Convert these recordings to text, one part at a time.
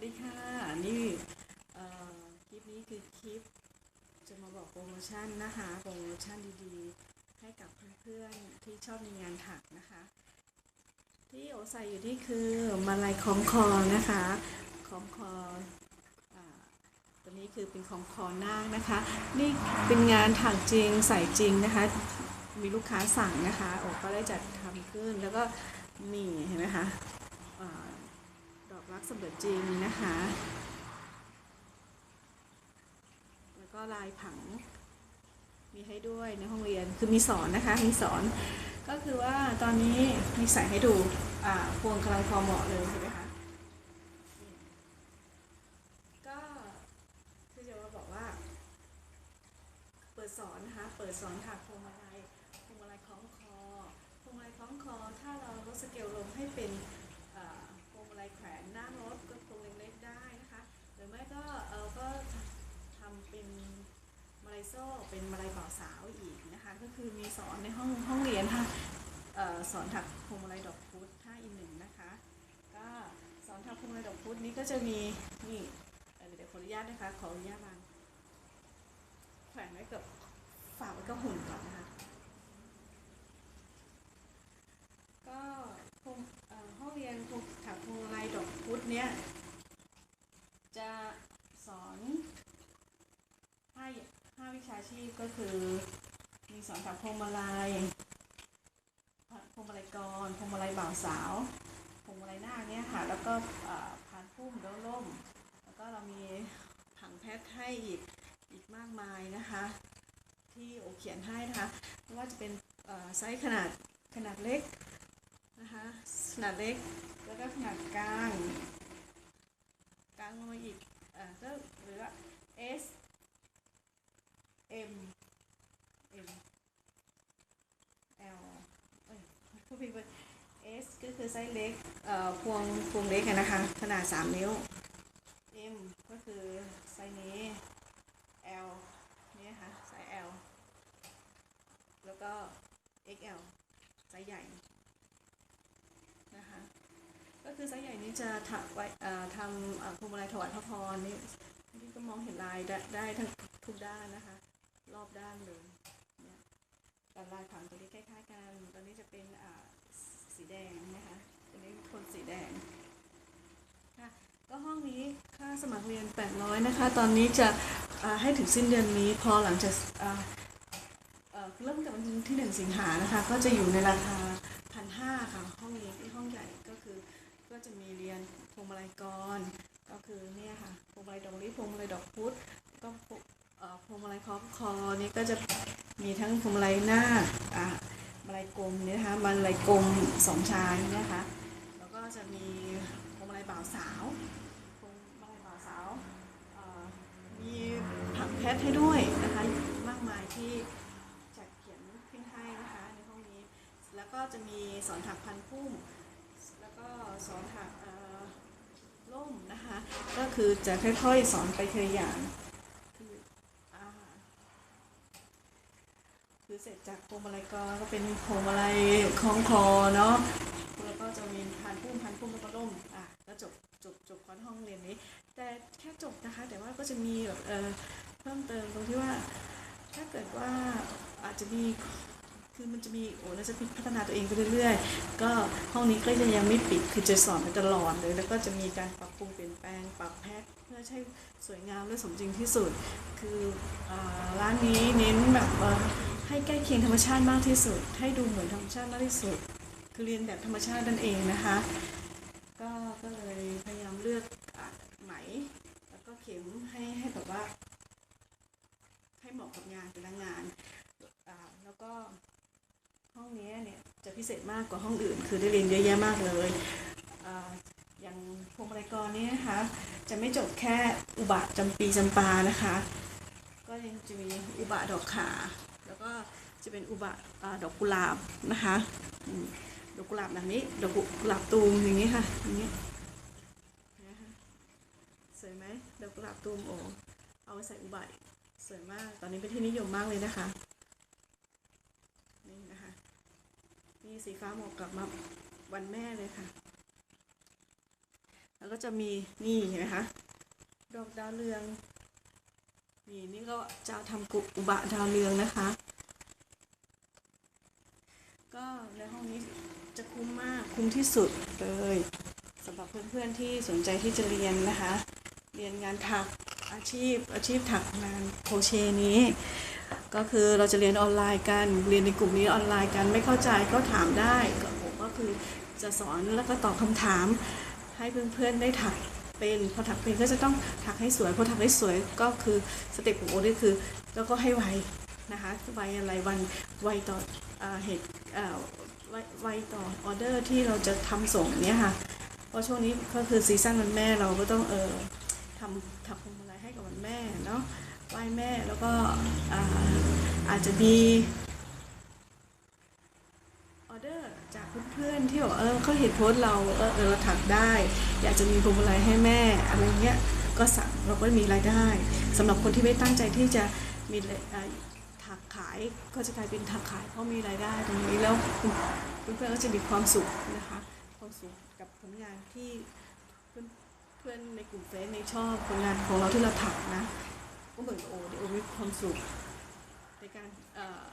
วัสดีค่ะ นี่คลิปนี้คือคลิป จะมาบอกโปรโมชั่นนะคะ โปรโมชั่นดีๆ ให้กับเพื่อนๆที่ชอบในงานถักนะคะ ที่โอใส่อยู่นี่คือมาลายคล้องคอนะคะคล้องคออตัวนี้คือเป็นคล้องคอนาคนะคะ นี่เป็นงานถักจริงใส่จริงนะคะ มีลูกค้าสั่งนะคะโอก็ได้จัดทำขึ้นแล้วก็นี่เห็นไหมคะ นักสำเร็จจริงนะคะ แล้วก็ลายผัง มีให้ด้วยในห้องเรียนคือมีสอนนะคะ มีสอนก็คือว่าตอนนี้มีใส่ให้ดูอ่าพวงกำลังพอเหมาะเลยใช่ไหมคะก็คือจะมาบอกว่า เปิดสอนนะคะ เปิดสอนถักพวงมาลัยพวงมาลัยคล้องคอพวงมาลัยคล้องคอ ถ้าเราลดสเกลลงให้เป็น อ่าพวงมาลัยแขวนหน้ารถก็พวงเล็กๆได้นะคะ หรือไม่ก็เออก็ทำเป็นมาลัยโซ่ เป็นมาลัยบ่าวสาวอีกนะคะ ก็คือมีสอนในห้องห้องเรียนค่ะสอนถักพวงมาลัยดอกพุธท่าอีหนึ่งนะคะ ก็สอนถักพวงมาลัยดอกพุธนี้ก็จะมีนี่เอ่อเดี๋ยวขออนุญาตนะคะขออนุญาตวางแขวนไว้กับฝากไว้กับหุ่นก่อนนะคะ ก็พวงเอ่อห้องเรียนพวกถักพวงมาลัยดอกพุธเนี้ยจะสอนห้าห้าวิ ชาชีพก็คือ มีสอนถักพวงมาลัยพวงมาลัยกรพวงมาลัยบ่าวสาวพวงมาลัยหน้าเนี้ยค่ะ แล้วก็เอ่านพุ่มแล้วล่ม แล้วก็เรามีผังแพทให้อีกอีกมากมายนะคะ ที่โอเขียนให้นะคะไม่ว่าจะเป็นไซส์ขนาดขนาดเล็กนะคะขนาดเล็กแล้วก็ขนาดกลางกลางลงมาอีกหรือว่า S M M L เอ้ยพูดผิดไป S ก็คือ ไซส์เล็กเอ่อพวงพวงเล็กนะคะ ขนาด 3 นิ้ว M ก็คือไซส์นี้ L เนี่ยค่ะไซส์ L แล้วก็ XL ไซส์ใหญ่นะคะก็คือไซส์ใหญ่นี้จะถักไว้ทำพวงมาลัยถวายพระพรนี่นี่ก็มองเห็นลายได้ได้ทั้งทุกด้านนะคะ รอบด้านเลยแต่ลายผังตัวนี้คล้ายๆกันตัวนี้จะเป็นอ่า สีแดงนะคะตัวนี้คนสีแดงค่ะก็ห้องนี้ค่าสมัครเรียน 800 นะคะ ตอนนี้จะให้ถึงสิ้นเดือนนี้พอหลังจากเริ่มจากวันที่หนึ่งสิงหานะคะ ก็จะอยู่ในราคาพันห้าค่ะ ห้องเรียนที่ห้องใหญ่ก็คือก็จะมีเรียนพวงมาลัยกรก็คือเนี่ยค่ะพวงมาลัยดอกลิพวงมาลัยดอกพุธก็พวงมาลัยคองคอนี่ก็จะมีทั้งพวงมาลัยหน้า มาลัยกลมเนี่ยนะคะมาลัยกลมสองชายเนะคะแล้วก็จะมีพวงมาลัยบ่าวสาวพวงมาลัยบ่าวสาวมีผังแพทให้ด้วยนะคะมากมายที่จัดเขียนขึ้นให้นะคะในห้องนี้แล้วก็จะมีสอนถักพันพุ่มแล้วก็สอนถักล่มนะคะก็คือจะค่อยๆสอนไปทีละอย่างคืออ่าคือ เสร็จจากพวงมาลัยกอก็เป็นพวงมาลัยคล้องคอเนาะแล้วก็จะมีพันพุ่มพันพุ่มแล้วก็ล่มอะก็จบจบจบคอนห้องเรียนนี้ แต่แค่จบนะคะ แต่ว่าก็จะมีแบบเออเพิ่มเติมตรงที่ว่า ถ้าเกิดว่าอาจจะมีคือมันจะมีโอ้เราจะพัฒนาตัวเองไปเรื่อยๆ ก็ห้องนี้ก็จะยังไม่ปิดคือจะสอนไปตลอดเลย แล้วก็จะมีการปรับปรุงเปลี่ยนแปลงปรับแพ็คเพื่อให้สวยงามและสมจริงที่สุด คืออาร้านนี้เน้นแบบ ให้ใกล้เคียงธรรมชาติมากที่สุด ให้ดูเหมือนธรรมชาติมากที่สุด คือเรียนแบบธรรมชาตินั่นเองนะคะ ก็ก็เลยพยายามเลือกไหม แล้วก็เข็มให้ให้แบบว่า ให้เหมาะกับงานแต่ละงานแล้วก็ห้องนี้เนี่ยจะพิเศษมากกว่าห้องอื่น คือได้เรียนเยอะแยะมากเลยอย่างพวงมาลัยกรนี้นะคะ จะไม่จบแค่อุบะจำปีจำปานะคะ ก็ยังจะมีอุบะดอกขา ก็จะเป็นอุบะดอกกุหลาบนะคะดอกกุหลาบแบบนี้ดอกกุหลาบตูมอย่างนี้ค่ะอย่างนี้นะคะสวยไหมดอกกุหลาบตูมโอ้เอาไปใส่อุบะสวยมากตอนนี้เป็นที่นิยมมากเลยนะคะนี่นะคะนี่สีฟ้าเหมาะกับมาวันแม่เลยค่ะ แล้วก็จะมีนี่เห็นไหมคะดอกดาวเรืองนี่นี่ก็จะทำกุอุบะดาวเรืองนะคะ ก็ในห้องนี้จะคุ้มมากคุ้มที่สุดเลยสำหรับเพื่อนๆที่สนใจที่จะเรียนนะคะ เรียนงานถักอาชีพ อาชีพถักงานโคเชนี้ ก็คือเราจะเรียนออนไลน์กันเรียนในกลุ่มนี้ออนไลน์กันไม่เข้าใจก็ถามได้ก็ผมก็คือจะสอนแล้วก็ตอบคำถาม ให้เพื่อนๆได้ถักเป็นพอถักเป็นก็จะต้องถักให้สวยพอถักให้สวยก็คือสเต็ปของโอนี่คือ แล้วก็ให้ไวนะคะไวอะไรวันไวต่ออเหตุอ่า ไวไวต่อออเดอร์ที่เราจะทำส่งเนี้ยค่ะ เพราะช่วงนี้ก็คือซีซั่นวันแม่เราก็ต้องเออทำถักพวงมาลัยให้กับวันแม่เนาะไหว้แม่แล้วก็อาอาจจะมีออเดอร์จากเพื่อนๆที่บอกเออเขาเห็นโพสต์เราเออเออเราถักได้ อยากจะมีพวงมาลัยให้แม่อะไรเงี้ยก็สั่งเราก็มีรายได้สำหรับคนที่ไม่ตั้งใจที่จะมีรายกขายก็จะกลายเป็นถักขายเพราะมีรายได้ตรงนี้แล้วเพื่อนๆก็จะมีความสุขนะคะความสุขกับผลงานที่เพื่อนเพื่อนในกลุ่มเฟซในชอบผลงานของเราที่เราถักนะก็เหมือนโอเดี๋ยวโอมีความสุขในการเอ่อ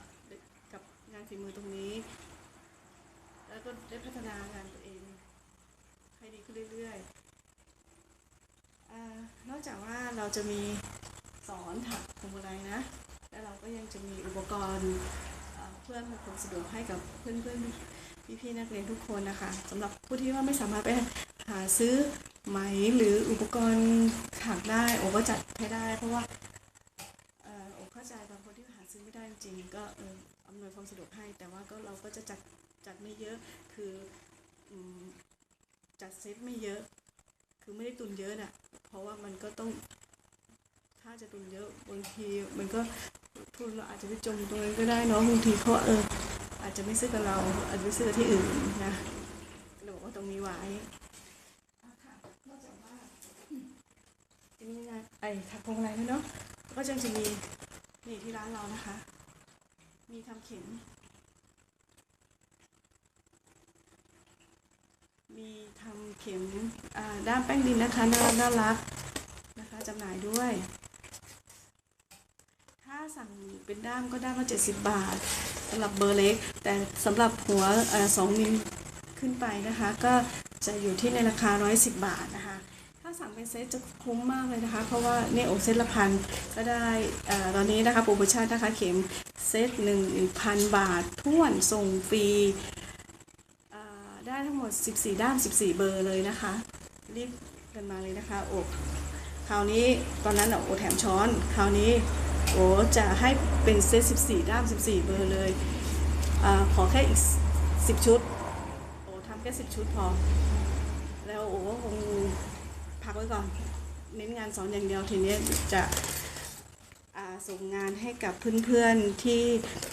กับงานฝีมือตรงนี้ แล้วก็ได้พัฒนางานตัวเองให้ดีขึ้นเรื่อยๆอนอกจากว่าเราจะมีสอนถักพวงมาลัยนะ แล้วเราก็ยังจะมีอุปกรณ์เพื่อให้ความสะดวกให้กับเพื่อนๆพี่ๆนักเรียนทุกคนนะคะสำหรับผู้ที่ว่าไม่สามารถไปหาซื้อไหมหรืออุปกรณ์ถักได้โอก็จัดให้ได้ เพราะว่าอ่อโอเข้าใจบางคนที่หาซื้อไม่ได้จริงก็อำนวยความสะดวกให้ แต่ว่าก็เราก็จะจัดจัดไม่เยอะคือจัดเซตไม่เยอะ คือไม่ได้ตุนเยอะน่ะเพราะว่ามันก็ต้องถ้าจะตุนเยอะบางทีมันก็ ทุนเราอาจจะไปจมตรงนั้นก็ได้เนาะบางทีเขาเอออาจจะไม่ซื้อกับเราอาจจะไปซื้อกับที่อื่นนะเราบอกว่าตรงนี้ไว้อะค่นอกจะมีงานไอ้ถักพวงมาลัยแล้วเนาะก็จะจะมีนี่ที่ร้านเรานะคะ มีทำเข็มมีทำเข็มอ่าด้ามแป้งดินนะคะน่ารักน่ารักนะคะจำหน่ายด้วย เป็นด้ามก็ด้ามละ70 บาทสำหรับเบอร์เล็ก แต่สำหรับหัวสองมิลขึ้นไปนะคะ ก็จะอยู่ที่ในราคา 110 บาทนะคะ ถ้าสั่งเป็นเซตจะคุ้มมากเลยนะคะ เพราะว่าเนี่ยโอกเซตละพันก็ได้ตอนนี้นะคะโปรโมชั่นนะคะเข็มเซตหนึ่งพันบาทท้วนส่งฟรีได้ทั้งหมด 14 ด้าม 14 เบอร์เลยนะคะ รีบกันมาเลยนะคะโอกคราวนี้ตอนนั้นอะโอแถมช้อน คราวนี้ โอ้จะให้เป็นเซต14 ด้าม 14 เบอร์เลยอขอแค่อีก 10 ชุด โอทำแค่ 10 ชุดพอ แล้วโอก็คงพักไว้ก่อน เน้นงานสอนอย่างเดียวทีนี้จะส่งงานให้กับเพื่อนๆที่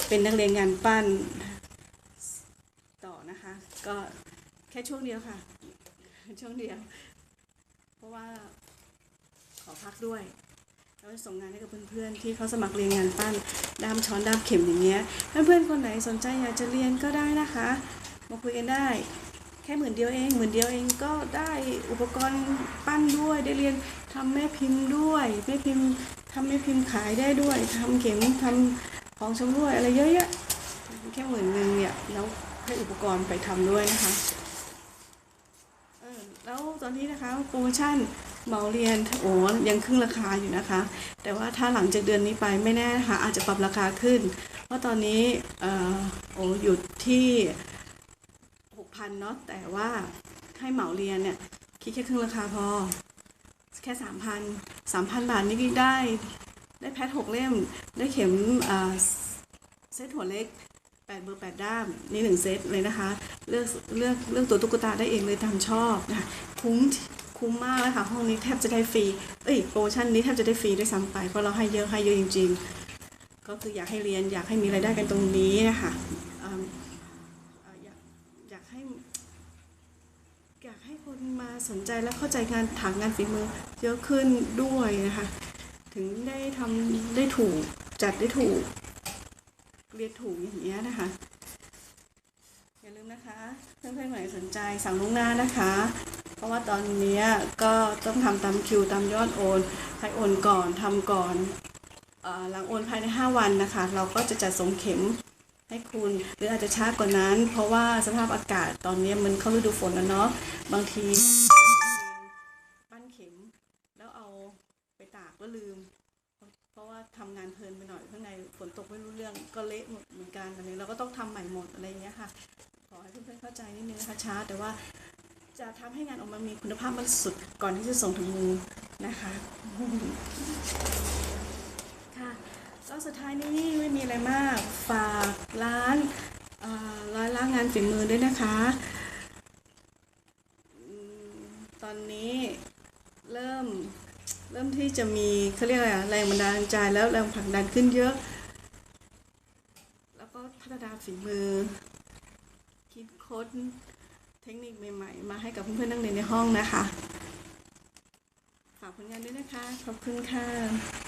เป็นนักเรียนงานปั้นต่อนะคะ ก็แค่ช่วงเดียวค่ะ ช่วงเดียว เพราะว่าขอพักด้วย แล้วจะส่งงานให้กับเพื่อนๆที่เขาสมัครเรียนงานปั้นด้ามช้อนด้ามเข็มอย่างเงี้ยถ้าเพื่อนคนไหนสนใจอยากจะเรียนก็ได้นะคะ มาคุยกันได้แค่หมื่นเดียวเองหมื่นเดียวเองก็ได้อุปกรณ์ปั้นด้วยได้เรียนทำแม่พิมพ์ด้วยแม่พิมพ์ทำแม่พิมพ์ขายได้ด้วยทำเข็มทำของชำร่วยอะไรเยอะแยะแค่หมื่นหนึ่งเนี่ยแล้วให้อุปกรณ์ไปทำด้วยนะคะเออแล้วตอนนี้นะคะโปรโมชั่น เหมาเรียนโอ้ยังครึ่งราคาอยู่นะคะ แต่ว่าถ้าหลังจากเดือนนี้ไปไม่แน่นะคะอาจจะปรับราคาขึ้น เพราะตอนนี้โอ้อยู่ที่หกพันเนาะแต่ว่าให้เหมาเรียนเนี่ยคิดแค่ครึ่งราคาพอ แค่สามพันสามพันบาทนี่ได้ได้แพทหกเล่ม ได้เข็มเซตหัวเล็กแปดเบอร์แปดด้ามนี่หนึ่งเซตเลยนะคะ เลือกเลือกเลือกตัวตุ๊กตาได้เองเลยตามชอบนะคะคุ้ม คุ้มมากเลยค่ะ ห้องนี้แทบจะได้ฟรี เอ้ยโปรโมชั่นนี้แทบจะได้ฟรีด้วยซ้ำไป เพราะเราให้เยอะให้เยอะจริง ๆ ก็คืออยากให้เรียนอยากให้มีรายได้กันตรงนี้นะคะอยากอยากให้ อยากให้คนมาสนใจและเข้าใจงานถักงานฝีมือเยอะขึ้นด้วยนะคะ ถึงได้ทำได้ถูกจัดได้ถูก เรียนถูกอย่างเงี้ยนะคะอย่าลืมนะคะ เพื่อนๆคนไหนสนใจสั่งล่วงหน้านะคะ ราะว่าตอนนี้ก็ต้องทำตามคิวตามยอดโอนใครโอนก่อนทำก่อนอหลังโอนภายใน 5 วันนะคะ เราก็จะจัดส่งเข็มให้คุณ หรืออาจจะช้ากว่านั้น เพราะว่าสภาพอากาศตอนนี้มันเข้าฤดูฝนแล้วเนาะบางทีปั้นเข็ม แล้วเอาไปตากก็ลืม เพราะว่าทำงานเพลินไปหน่อยข้างในฝนตกไม่รู้เรื่องก็เละหมดเหมือนกันอันนี้เราก็ต้องทำใหม่หมดอะไรอย่างเงี้ยค่ะขอให้เพื่อนๆเข้าใจนิดนึงนะคะช้าแต่ว่า จะทำให้งานออกมามีคุณภาพมากสุดก่อนที่จะส่งถึงมือนะคะค่ะก็สุดท้ายนี้ไม่มีอะไรมากฝากร้านเอ่อร้านล้างงานฝีมือด้วยนะคะ ตอนนี้เริ่มเริ่มที่จะมีเขาเรียกอะไรแรงบันดาลใจแล้วแรงผลักดันขึ้นเยอะ แล้วก็พัฒนาฝีมือ คิดค้น เทคนิคใหม่ๆ มาให้กับเพื่อนๆนักเรียนในห้องนะคะ ฝากผลงานด้วยนะคะ ขอบคุณค่ะ